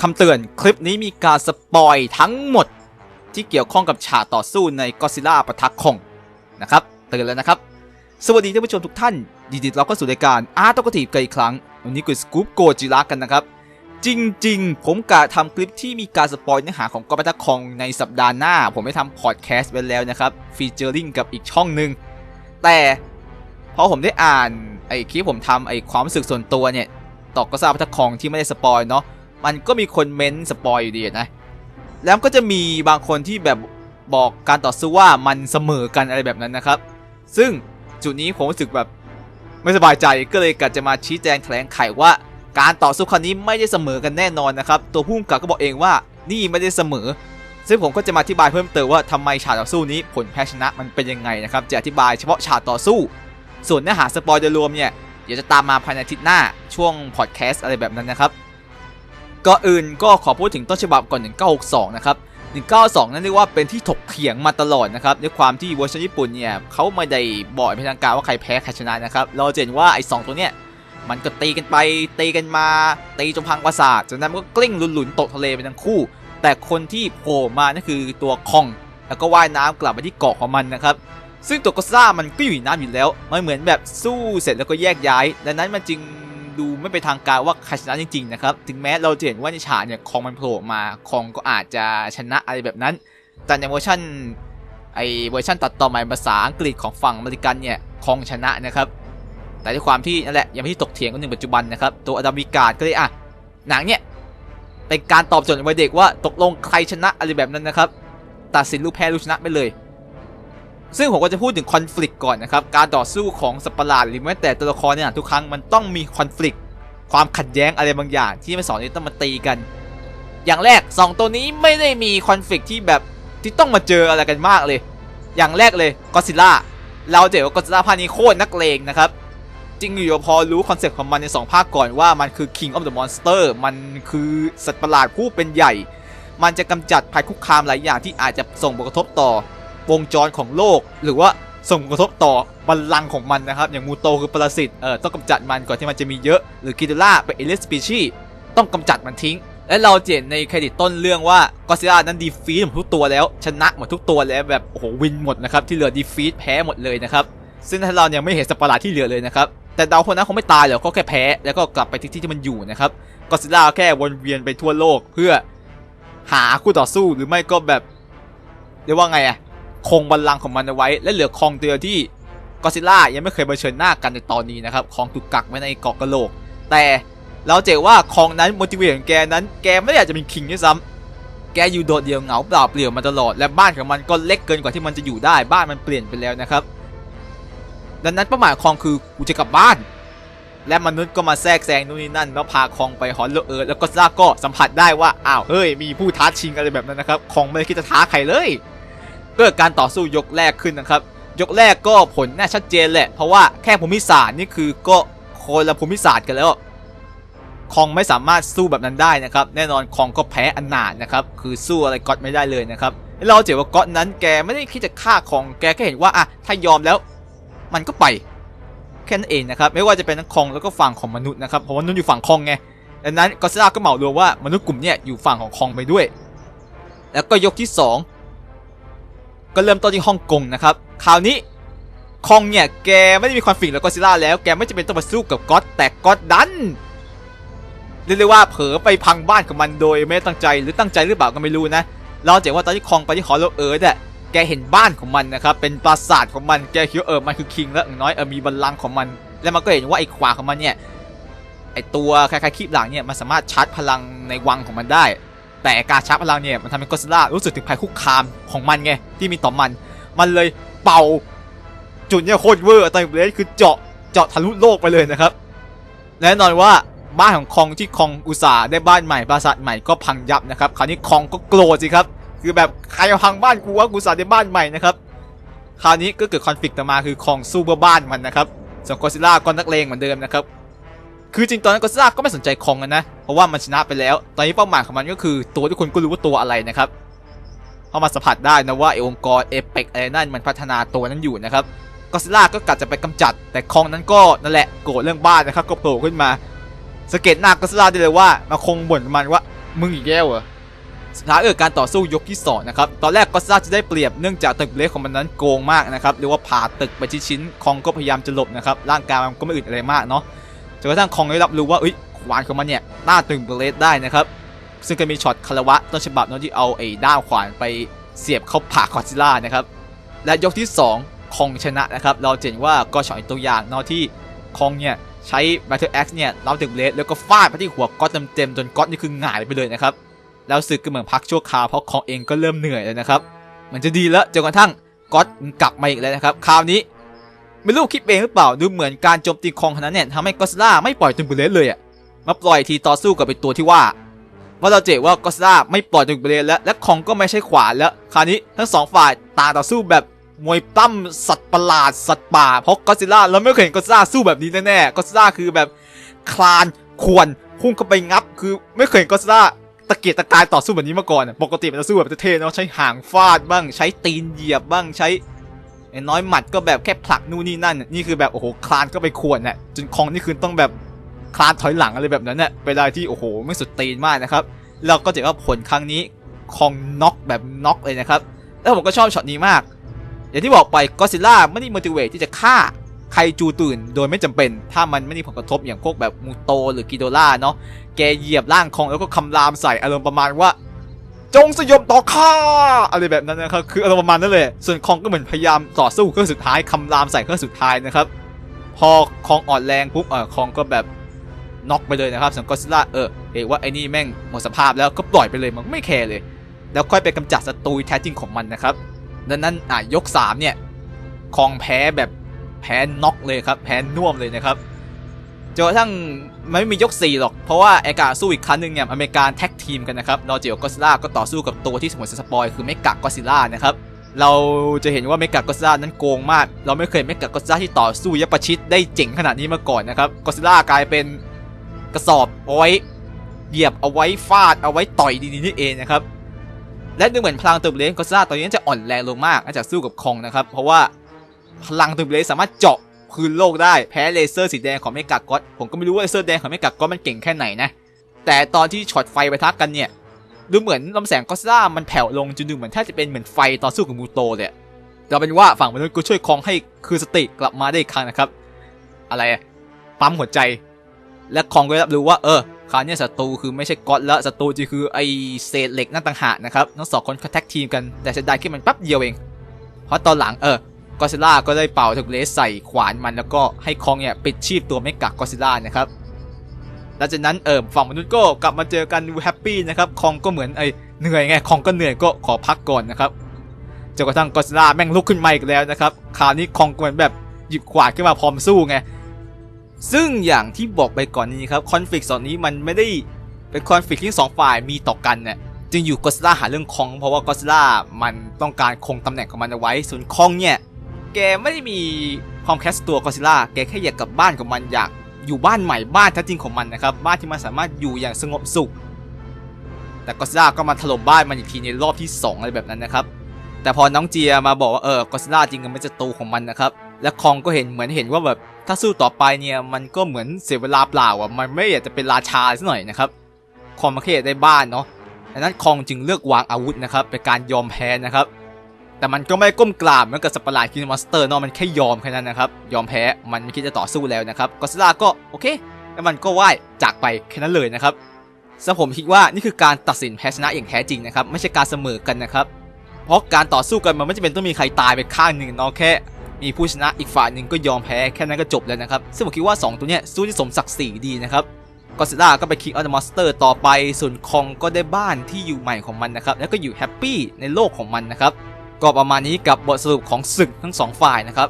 คำเตือนคลิปนี้มีการสปอยทั้งหมดที่เกี่ยวข้องกับฉากต่อสู้ในก็ซิล่าปะทะคองนะครับเตือนแล้วนะครับ สวัสดีท่านผู้ชมทุกท่านยินดีต้อนรับเข้าสู่รายการอาร์ตกทีฟกันอีกครั้ง วันนี้กูสกู๊ปโกจิระกันนะครับ จริงๆ ผมกะทำคลิปที่มีการสปอยเนื้อหาของกอปะทะคองในสัปดาห์หน้า ผมไม่ทำพอดแคสต์ไว้แล้วนะครับฟีเจอริงกับอีกช่องหนึ่งแต่พอผมได้อ่านไอ้คลิปผมทำไอ้ความรู้สึกส่วนตัวเนี่ยต่อก็ซาปะทะคองที่ไม่ได้สปอยเนาะ มันก็มีคนเม้นสปอยอยู่ดีนะ แล้วก็จะมีบางคนที่แบบบอกการต่อสู้ว่ามันเสมอกันอะไรแบบนั้นนะครับ ซึ่งจุดนี้ผมรู้สึกแบบไม่สบายใจก็เลยกะจะมาชี้แจงแถลงไขว่าการต่อสู้ครั้งนี้ไม่ได้เสมอกันแน่นอนนะครับ ตัวผู้กำกับก็บอกเองว่านี่ไม่ได้เสมอ ซึ่งผมก็จะมาอธิบายเพิ่มเติมว่าทำไมฉากต่อสู้นี้ผลแพ้ชนะมันเป็นยังไงนะครับ จะอธิบายเฉพาะฉากต่อสู้ ส่วนเนื้อหาสปอยโดยรวมเนี่ยเดี๋ยวจะตามมาภายในอาทิตย์หน้าช่วงพอดแคสต์อะไรแบบนั้นนะครับ ก่อนอื่นก็ขอพูดถึงต้นฉบับก่อน 1962 นะครับ 192 นั่นเรียกว่าเป็นที่ถกเถียงมาตลอดนะครับด้วยความที่เวอร์ชันญี่ปุ่นเนี่ยเขาไม่ได้บอกเป็นทางการว่าใครแพ้ใครชนะนะครับ เราเห็นว่าไอ้สองตัวเนี่ยมันก็ตีกันไปตีกันมาตีจนพังประสาทจากนั้นก็กลิ้งหลุนๆตกทะเลไปทั้งคู่ แต่คนที่โผล่มานั่นคือตัวคอง แล้วก็ว่ายน้ำกลับมาที่เกาะของมันนะครับซึ่งตัวก็ซ่ามันก็อยู่ในน้ำอยู่แล้วมันเหมือนแบบสู้เสร็จแล้วก็แยกย้าย ดังนั้นมันจึง ดูไม่เป็นทางการว่าใครชนะจริงๆนะครับถึงแม้เราจะเห็นว่าในฉากเนี่ยคองมันโผล่มาคองก็อาจจะชนะอะไรแบบนั้น แต่ในเวอร์ชันไอเวอร์ชันตัดต่อใหม่ภาษาอังกฤษของฝั่งอเมริกันเนี่ยคองชนะนะครับ แต่ด้วยความที่นั่นแหละยังไม่ที่ตกเถียงกันในปัจจุบันนะครับตัวอดัมวิกาดก็เลยอะหนังเนี่ยเป็นการตอบโจทย์วัยเด็กว่าตกลงใครชนะอะไรแบบนั้นนะครับ ตัดสินลูกแพ้ลูกชนะไปเลย ซึ่งผมก็จะพูดถึงคอน FLICT ก่อนนะครับ การต่อสู้ของสัตว์ประหลาดหรือแม้แต่ตัวละครเนี่ยทุกครั้งมันต้องมีคอน FLICT ความขัดแย้งอะไรบางอย่างที่ไม่สอนนี้ต้องมาตีกัน อย่างแรก 2 ตัวนี้ไม่ได้มีคอน FLICT ที่แบบที่ต้องมาเจออะไรกันมากเลย อย่างแรกเลยก็ซิล่าเราเจอว่าก็ซิล่าภาคนี้โคตรนักเลงนะครับจริงอยู่พอรู้คอนเซ็ปต์ของมันใน 2 ภาคก่อนว่ามันคือ King of the Monster มันคือสัตว์ประหลาดผู้เป็นใหญ่ มันจะกำจัดภัยคุกคามหลายอย่างที่อาจจะส่งผลกระทบต่อ วงจรของโลก หรือว่าส่งผลกระทบต่อบัลลังก์ของมันนะครับ อย่างมูโตคือปรสิตเอ่อต้องกำจัดมันก่อนที่มันจะมีเยอะ หรือกิโดล่าเป็นเอเลสปีชีต้องกำจัดมันทิ้ง และเราเจนในเครดิตต้นเรื่องว่าก็ซิล่านั้นดีฟีดหมดทุกตัวแล้ว ชนะหมดทุกตัวแล้วแบบโอ้โหวินหมดนะครับที่เหลือดีฟีดแพ้หมดเลยนะครับซึ่งถ้าเรายังไม่เห็นสัตว์ปราที่เหลือเลยนะครับแต่ดาวคนนั้นคงไม่ตายหรอกก็แค่แพ้แล้วก็กลับไปที่ที่ที่มันอยู่นะครับก็ซิล่าแค่วนเวียนไปทั่วโลกเพื่อหาคู่ต่อสู้หรือไม่ก็แบบเรียกว่าไงอะ คงบัลลังก์ของมันเอาไว้ และเหลือคองเดียวที่ก็ซิล่ายังไม่เคยเผชิญหน้ากันในตอนนี้นะครับคองถูกกักไว้ในเกาะกะโหลก แต่เราเจอว่าคองนั้น m o t i v a t ของแกนั้นแกไม่ได้อยากจะเป็นคิงด้วยซ้ำแกอยู่โดดเดี่ยวเหงาเปล่าเปลี่ยวมาตลอดและบ้านของมันก็เล็กเกินกว่าที่มันจะอยู่ได้บ้านมันเปลี่ยนไปแล้วนะครับ ดังนั้นเป้าหมายของคองคือกูจะกลับบ้าน และมนุษย์ก็มาแทรกแซงนู่นนี่นั่นแล้วพาคองไปฮอนโลเอิร์แล้วก็ซาก็สัมผัสได้ว่าอ้าวเฮ้ยมีผู้ท้าชิงอะไรแบบนั้นนะครับคองไม่คิดจะท้าใครเลย เกิดการต่อสู้ยกแรกขึ้นนะครับ ยกแรกก็ผลน่าชัดเจนแหละ เพราะว่าแค่ภูมิศาสตร์นี่คือก็คนละภูมิศาสตร์กันแล้วคองไม่สามารถสู้แบบนั้นได้นะครับ แน่นอนคองก็แพ้อนาถนะครับ คือสู้อะไรก็ไม่ได้เลยนะครับ เราเจอว่าก็อตนั้นแกไม่ได้คิดจะฆ่าคองแกแค่เห็นว่าอะถ้ายอมแล้ว มันก็ไปแค่นั้นเองนะครับ ไม่ว่าจะเป็นทั้งคองแล้วก็ฝั่งของมนุษย์นะครับเพราะว่ามนุษย์อยู่ฝั่งคองไงดังนั้นก็ซิล่าก็เหมารวมว่ามนุษย์กลุ่มเนี้ยอยู่ฝั่งของคองไปด้วย แล้วก็ยกที่สอง ก็เริ่มต้นที่ฮ่องกงนะครับคราวนี้คองเนี่ยแกไม่ได้มีความฝิ่งแล้วก็ซิล่าแล้วแกไม่จำเป็นต้องมาสู้กับก๊อตแต่ก๊อตดันเรียกได้ว่าเผลอไปพังบ้านของมันโดยไม่ตั้งใจหรือตั้งใจหรือเปล่าก็ไม่รู้นะเราเห็นว่าตอนที่คองไปที่ฮอลโลเอิร์ธอะแกเห็นบ้านของมันนะครับเป็นปราสาทของมันแกคิดว่าเออมันคือคิงแล้วน้อยเออมีบัลลังก์ของมัน แล้วมันก็เห็นว่าไอ้ขวาของมันเนี่ยไอ้ตัวคล้ายๆคลิปหลังเนี่ยมันสามารถชาร์จพลังในวังของมันได้ แต่การชาร์จพลังเนี่ยมันทำให้ก็ซิลล่ารู้สึกถึงภัยคุกคามของมันไงที่มีต่อมัน มันเลยเป่า จุดเนี่ยโคตรเวอร์ตอนนี้คือเจาะเจาะทะลุโลกไปเลยนะครับแน่นอนว่าบ้านของคองที่คองอุตสาได้บ้านใหม่ปราสาทใหม่ก็พังยับนะครับคราวนี้คองก็โกรธสิครับคือแบบใครมาพังบ้านกูวะกูสาได้บ้านใหม่นะครับคราวนี้ก็เกิดคอนฟ lict ต่อมาคือคองสู้เพื่อบ้านมันนะครับส่วนกอซิล่าก็นักเลงเหมือนเดิมนะครับ คือจริงตอนนั้นก็ซ่าก็ไม่สนใจคองกันนะ เพราะว่ามันชนะไปแล้ว ตอนนี้เป้าหมายของมันก็คือตัวที่คนก็รู้ว่าตัวอะไรนะครับเพรามาสัมผัสได้นะว่าไอองค์กรเอเปกอะไรนั่นมันพัฒนาตัวนั้นอยู่นะครับก็ซิล่าก็กะจะไปกำจัด แต่คองนั้นก็นั่นแหละโกรธเรื่องบ้านนะครับก็โผล่ขึ้นมาสเก็ตหน้าก็ซิล่าได้เลยว่ามาคงบ่นมันว่ามึงอีกแล้วเหรอสุดท้ายเออการต่อสู้ยกที่สองนะครับตอนแรกก็ซ่าจะได้เปรียบเนื่องจากตึกเล็กของมันนั้นโกงมากนะครับเรียกว่าผ่าตึกไปชิ้นๆคองก็พยายามจะหลบนะครับร่างกายมันก็ไม่อึดอะไรมากเนาะ จนกระทั่งคองได้รับรู้ว่าเอ้ยขวานของมันเนี่ยต้าตึงเบลสได้นะครับ ซึ่งก็มีช็อตคารวะต้นฉบับเนาะที่เอาไอ้ด้ามขวานไปเสียบเข้าปากกอซิล่านะครับ และยกที่ 2 คองชนะนะครับ เราเห็นว่าก็ช็อตตัวอย่างเนาะที่คองเนี่ยใช้ Battle Axe เนี่ยรับตึงเบลสแล้วก็ฟาดไปที่หัวก๊อตเต็มๆจนก๊อตนี่คือหงายไปเลยนะครับ แล้วสึกก็เหมือนพักชั่วคราวเพราะคองเองก็เริ่มเหนื่อยแล้วนะครับ มันจะดีแล้วจนกระทั่งก๊อตกลับมาอีกแล้วนะครับ คราวนี้ ไม่รู้คิดเองหรือเปล่าดูเหมือนการโจมตีคองครั้งนั้นเนี่ยทำให้ก็อดซิลล่าไม่ปล่อยตึงเบเลสเลยอะมาปล่อยทีต่อสู้กับไอตัวที่ว่าว่าเราเจว่ากอสลาไม่ปล่อยตึงเบเลสแล้วและคองก็ไม่ใช่ขวานแล้วคราวนี้ทั้งสองฝ่ายต่างต่อสู้แบบมวยปล้ำสัตว์ประหลาดสัตว์ป่าเพราะก็อซิล่าเราไม่เคยเห็นก็อซิล่าสู้แบบนี้แน่ๆก็อซิล่าคือแบบคลานควรพุ่งเข้าไปงับ คือไม่เคยเห็นก็อซิล่าตะเกียกตะกายต่อสู้แบบนี้มาก่อนปกติมันจะสู้แบบเท่ๆเนาะใช้หางฟาดบ้าง ใช้ตีนเหยียบบ้างใช้ ไอ้น้อยหมัดก็แบบแค่ผลักนู่นนี่นั่น นี่คือแบบโอ้โหคลานก็ไปขวนน่ะจนคองนี่คือต้องแบบคลานถอยหลังอะไรแบบนั้นน่ะเวลาที่โอ้โหไม่สุดตีนมากนะครับเราก็จะเห็นว่าผลครั้งนี้คองน็อกแบบน็อกเลยนะครับแล้วผมก็ชอบช็อตนี้มาก อย่างที่บอกไปก็ซิล่าไม่ได้ม o ติเวทที่จะฆ่าใครจูตื่นโดยไม่จำเป็น ถ้ามันไม่มีผลกระทบอย่างพวกแบบมูโตหรือกิโดล่าเนาะแกเหยียบร่างคองแล้วก็คำรามใส่อารมณ์ประมาณว่า จงสยบต่อข้าอะไรแบบนั้นนะครับคืออารมณ์ประมาณนั้นเลย ส่วนคองก็เหมือนพยายามต่อสู้เครื่องสุดท้ายคำรามใส่เครื่องสุดท้ายนะครับ พอคองอ่อนแรงปุ๊บเออคองก็แบบน็อกไปเลยนะครับส่วนก็อดซิลล่าเออเห็นว่าไอ้นี่แม่งหมดสภาพแล้วก็ปล่อยไปเลยมันไม่แคร์เลย แล้วค่อยไปกำจัดศัตรูแท้จริงของมันนะครับดังนั้นอะยก3เนี่ยคองแพ้แบบแพ้น็อกเลยครับแพ้น่วมเลยนะครับ จนกระทั่งมันไม่มียก 4 หรอก เพราะว่าไอกาสู้อีกครั้งหนึ่งเนี่ยมันเป็นการแท็กทีมกันนะครับนอร์เจียก็อซิล่าก็ต่อสู้กับตัวที่สมุนสปอยคือเมกะก็อซิล่านะครับเราจะเห็นว่าเมกะก็อซิล่านั้นโกงมาก เราไม่เคยเมกะก็อซิล่าที่ต่อสู้ยับประชิดได้เจ๋งขนาดนี้มาก่อนนะครับก็อซิล่ากลายเป็นกระสอบเอาไว้เหยียบเอาไว้ฟาดเอาไว้ต่อยดีๆนี่เองนะครับและดูเหมือนพลังติมเลนก็อซิล่าตอนนี้จะอ่อนแรงลงมากหลังจากสู้กับคองนะครับเพราะว่าพลังติมเลนสามารถเจาะ พื้นโลกได้แพ้เลเซอร์สีแดงของเมกาก็อตผมก็ไม่รู้ว่าเลเซอร์แดงของเมกาก็อตมันเก่งแค่ไหนนะ แต่ตอนที่ช็อตไฟไปทักกันเนี่ยดูเหมือนลำแสงก็อดซิลล่ามันแผ่วลงจนดูเหมือนแทบจะเป็นเหมือนไฟต่อสู้กับมูโตเลยอะเอาเป็นว่าฝั่งมนุษย์ก็ช่วยคองให้คือสติกลับมาได้อีกครั้งนะครับ อะไรปั๊มหัวใจ และคองก็รับรู้ว่าเออคราวเนี้ศัตรูคือไม่ใช่ก็อตแล้วศัตรูจะคือไอเศษเหล็กนั่นต่างหากนะครับทั้งสองคนเขาแท็กทีมกันแต่เสียดายแค่มันแป๊บเดียวเอง เพราะตอนหลังเออ กอซิล่าก็ได้เป่าถูกเลสใส่ขวานมันแล้วก็ให้คองเนี่ยปิดชีพตัวเมกะกอซิล่านะครับหลังจากนั้นเออฝั่งมนุษย์ก็กลับมาเจอกันดูแฮปปี้นะครับคองก็เหมือนไอเหนื่อยไงคองก็เหนื่อยก็ขอพักก่อนนะครับจนกระทั่งกอซิล่าแม่งลุกขึ้นมาอีกแล้วนะครับคราวนี้คองก็เหมือนแบบหยิบขวานขึ้นมาพร้อมสู้ไงซึ่งอย่างที่บอกไปก่อนนี้ครับคอนฟ lict ตอนนี้มันไม่ได้เป็นคอนฟ lict ที่สองฝ่ายมีต่อกันเนี่ยจึงอยู่ก็อดซิลล่าหาเรื่องคอง เพราะว่าก็อดซิล่ามันต้องการคงตำแหน่งของมันเอาไว้ส่วนคองเนี่ย แกไม่ได้มีความแคสตัวกอซิล่าแกแค่อยากกลับบ้านของมันอยากอยู่บ้านใหม่บ้านแท้จริงของมันนะครับบ้านที่มันสามารถอยู่อย่างสงบสุข แต่กอซิล่าก็มาถล่มบ้านมันอีกทีในรอบที่ 2 อะไรแบบนั้นนะครับ แต่พอน้องเจียมาบอกว่าเออกอซิล่าจริงๆไม่จะตูของมันนะครับและคองก็เห็นเหมือนเห็นว่าแบบถ้าสู้ต่อไปเนี่ยมันก็เหมือนเสียเวลาเปล่าอะมันไม่อยากจะเป็นราชาซะหน่อยนะครับคองมาแค่อยากได้บ้านเนาะดังนั้นคองจึงเลือกวางอาวุธนะครับเป็นการยอมแพ้นะครับ แต่มันก็ไม่ก้มกราบเหมือนกับสัปหลาดคินมอนสเตอร์เนาะมันแค่ยอมแค่นั้นนะครับ ยอมแพ้มันไม่คิดจะต่อสู้แล้วนะครับก็ซิล่าก็โอเค แล้วมันก็ไหว้จากไปแค่นั้นเลยนะครับสำหรับผมคิดว่านี่คือการตัดสินแพ้ชนะอย่างแท้จริงนะครับไม่ใช่การเสมอกันนะครับ เพราะการต่อสู้กันมันไม่จำเป็นต้องมีใครตายไปข้างหนึ่งเนาะแค่ มีผู้ชนะอีกฝ่ายหนึ่งก็ยอมแพ้แค่นั้นก็จบแล้วนะครับซึ่งผมคิดว่า 2 ตัวเนี้ยสู้ที่สมศักดิ์ศรีดีนะครับก็ซิล่าก็ไปคิกออตมอสเตอร์ต่อไปส่วนคองก็ได้บ้านที่อยู่ใหม่ของมันนะครับแล้วก็อยู่แฮปปี้ในโลกของมันนะครับ ก็ประมาณนี้กับบทสรุปของศึกทั้งสองฝ่ายนะครับ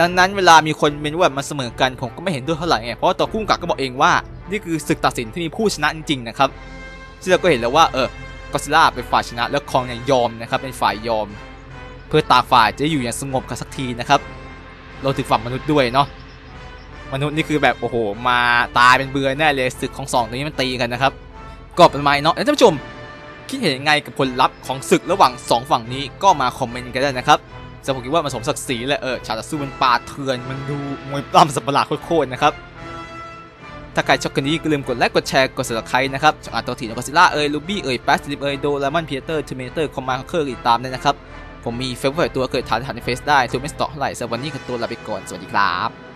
ดังนั้นเวลามีคนเมนว่ามันเสมอกันผมก็ไม่เห็นด้วยเท่าไหร่ไงเพราะว่าตัวคู่กับก็บอกเองว่านี่คือศึกตัดสินที่มีผู้ชนะจริงๆนะครับซึ่งเราก็เห็นแล้วว่าเออก็ซิล่าเป็นฝ่ายชนะแล้วคองเนี่ยยอมนะครับเป็นฝ่ายยอม เพื่อตาฝ่ายจะอยู่อย่างสงบกันสักทีนะครับเราถึงฝั่งมนุษย์ด้วยเนาะมนุษย์นี่คือแบบโอ้โห มาตายเป็นเบือแน่เลยศึกของสองตัวนี้มันตีกันนะครับก็เประมาณนี้เนาะท่านผู้ชม คิดเห็นยังไงกับผลลัพธ์ของศึกระหว่าง 2 ฝั่งนี้ก็มาคอมเมนต์กันได้นะครับสำหรับผมคิดว่ามันสมศักดิ์ศรีแหละเออฉากต่อสู้มันปาเถื่อนมันดูมวยปล้ำสัตว์ปะหลาดโคตรๆนะครับถ้าใครชอบกันนี้ก็ลืมกดไลค์กดแชร์กด subscribe นะครับช่องอาร์ตทีนก็ซิล่าเอ่ยลูบี้เอ่ยแปสลิปเอ่ยโดรามันเพียเตอร์เทอร์มินเตอร์คอมมานด์เคอร์ติดตามได้นะครับผมมีเฟซบุ๊กตัวเกิดฐานฐานในเฟซได้ทูเมสต่อเท่าไหร่สำหรับวันนี้กับตัวลาไปก่อนสวัสดีครับ